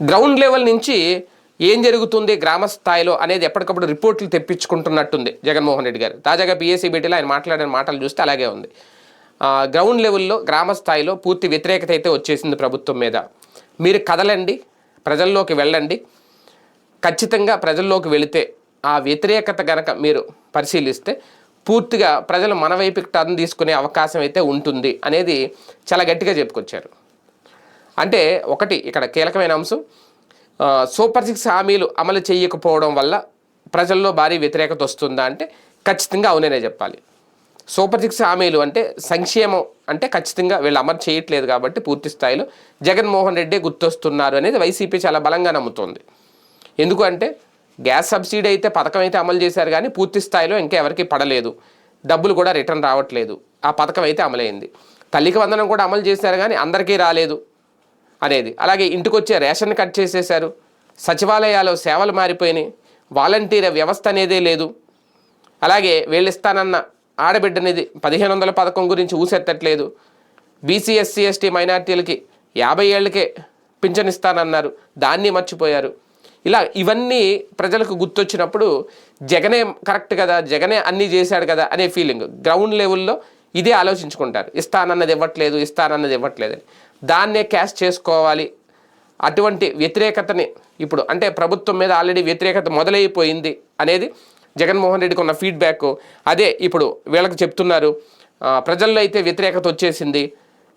Ground level నుంచి ఏం జరుగుతుంది గ్రామ స్థాయిలో అనేది ఎప్పటికప్పుడు రిపోర్ట్లు తెప్పించుకుంటున్నట్టుంది జగన్మోహన్ రెడ్డి గారు. తాజాగా బీఎస్సీ భేటీలో ఆయన మాట్లాడిన మాటలు చూస్తే అలాగే ఉంది. గ్రౌండ్ లెవెల్లో గ్రామ స్థాయిలో పూర్తి వ్యతిరేకత అయితే వచ్చేసింది ప్రభుత్వం మీద. మీరు కదలండి ప్రజల్లోకి వెళ్ళండి. ఖచ్చితంగా ప్రజల్లోకి వెళితే ఆ వ్యతిరేకత గనక మీరు పరిశీలిస్తే పూర్తిగా ప్రజలు మన వైపుకి టర్న్ తీసుకునే అవకాశం అయితే ఉంటుంది అనేది చాలా గట్టిగా చెప్పుకొచ్చారు. అంటే ఒకటి ఇక్కడ కీలకమైన అంశం సూపర్ సిక్స్ హామీలు అమలు చేయకపోవడం వల్ల ప్రజల్లో భారీ వ్యతిరేకత వస్తుందా అంటే ఖచ్చితంగా అవుననే చెప్పాలి. సూపర్ సిక్స్ హామీలు అంటే సంక్షేమం అంటే ఖచ్చితంగా వీళ్ళు అమలు చేయట్లేదు కాబట్టి పూర్తి స్థాయిలో జగన్మోహన్ రెడ్డి గుర్తొస్తున్నారు అనేది వైసీపీ చాలా బలంగా నమ్ముతోంది. ఎందుకంటే గ్యాస్ సబ్సిడీ అయితే పథకం అయితే అమలు చేశారు కానీ పూర్తి స్థాయిలో ఇంకా ఎవరికి పడలేదు. డబ్బులు కూడా రిటర్న్ రావట్లేదు. ఆ పథకం అయితే అమలైంది. తల్లికి వందనం కూడా అమలు చేశారు కానీ అందరికీ రాలేదు. అనేది. అలాగే ఇంటికి వచ్చే రేషన్ కట్ చేసేశారు. సచివాలయాలు సేవలు మారిపోయినాయి. వాలంటీర్ వ్యవస్థ అనేదే లేదు. అలాగే వీళ్ళు ఆడబిడ్డ ఆడబిడ్డనిది పదిహేను వందల పథకం గురించి ఊసెత్తట్లేదు. బీసీ ఎస్సీ ఎస్టీ మైనార్టీలకి యాభై ఏళ్ళకే పింఛన్ ఇస్తానన్నారు దాన్ని మర్చిపోయారు. ఇలా ఇవన్నీ ప్రజలకు గుర్తొచ్చినప్పుడు జగనే కరెక్ట్ కదా జగనే అన్నీ చేశాడు కదా అనే ఫీలింగ్. గ్రౌండ్ లెవెల్లో ఇదే ఆలోచించుకుంటారు. ఇస్తానన్నది ఇవ్వట్లేదు ఇస్తానన్నది ఇవ్వట్లేదు. అని దాన్నే క్యాష్ చేసుకోవాలి. అటువంటి వ్యతిరేకతని ఇప్పుడు అంటే ప్రభుత్వం మీద ఆల్రెడీ వ్యతిరేకత మొదలైపోయింది అనేది జగన్మోహన్ రెడ్డికి ఉన్న ఫీడ్బ్యాక్. అదే ఇప్పుడు వీళ్ళకి చెప్తున్నారు ప్రజల్లో అయితే వ్యతిరేకత వచ్చేసింది.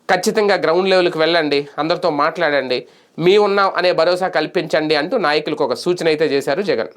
ఖచ్చితంగా గ్రౌండ్ లెవెల్కి వెళ్ళండి అందరితో మాట్లాడండి. మీ ఉన్నాం అనే భరోసా కల్పించండి అంటూ నాయకులకు ఒక సూచన అయితే చేశారు జగన్.